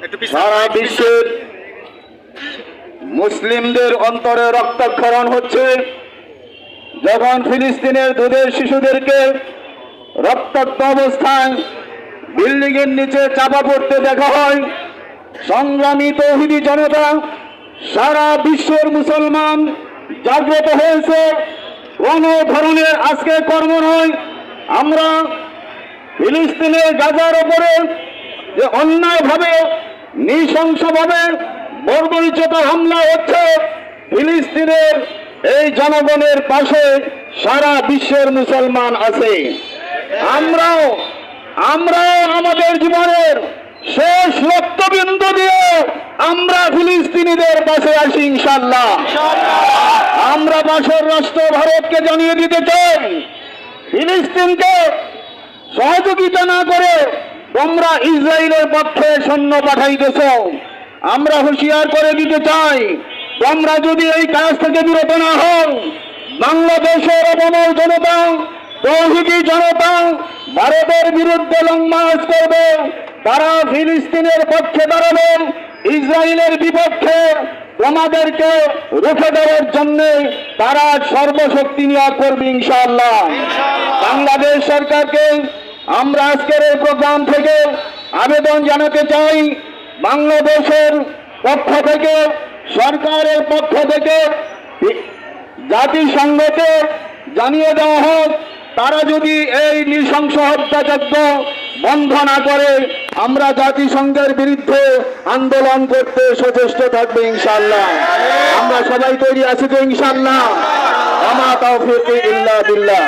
সারা বিশ্বের মুসলিমদের অন্তরে রক্তক্ষরণ হচ্ছে। যখন ফিলিস্তিনের দুধের শিশুদেরকে রক্তাক্ত অবস্থায় বিল্ডিং এর নিচে চাপা পড়তে দেখা হয়, সংগ্রামী তৌহিদি জনতা সারা বিশ্বের মুসলমান জাগ্রত হয়েছে। কোনো ধরনের আজকে কর্ম নয়। আমরা ফিলিস্তিনের গাজার ওপরে যে অন্যায়ভাবে নৃশংসভাবে বর্বরিচিত হামলা হচ্ছে ফিলিস্তিনের এই জনগণের পাশে সারা বিশ্বের মুসলমান আছে। আমরাও আমরাও আমাদের জীবনের শেষ রক্তবিন্দু দিয়ে আমরা ফিলিস্তিনিদের পাশে আছি ইনশাল্লাহ আমরা পাশের রাষ্ট্র ভারতকে জানিয়ে দিতে চাই, ফিলিস্তিনকে সহযোগিতা না করে তোমরা ইসরায়েলের পক্ষে সৈন্য পাঠাইতেছ। আমরা হুঁশিয়ার করে দিতে চাই তোমরা যদি এই কাজ থেকে বিরত না হও বাংলাদেশের অবমল জনতা তৌহিদি জনতা ভারতের বিরুদ্ধে লং মার্চ করবে তারা ফিলিস্তিনের পক্ষে দাঁড়াবে ইসরায়েলের বিপক্ষে তোমাদেরকে রুখে দেওয়ার জন্য তারা সর্বশক্তি নিয়োগ করবে ইনশাআল্লাহ। বাংলাদেশ সরকারকে আমরা আজকের এই প্রোগ্রাম থেকে আবেদন জানাতে চাই, বাংলাদেশের পক্ষ থেকে, সরকারের পক্ষ থেকে, জাতিসংঘকে জানিয়ে দেওয়া হোক, তারা যদি এই নৃশংস হত্যাযজ্ঞ বন্ধ না করে, আমরা জাতিসংঘের বিরুদ্ধে আন্দোলন করতে সচেষ্ট থাকবে ইনশাল্লাহ আমরা সবাই তৈরি আছি তো ইনশাল্লাহ আমা তৌফিক ইল্লা বিল্লাহ।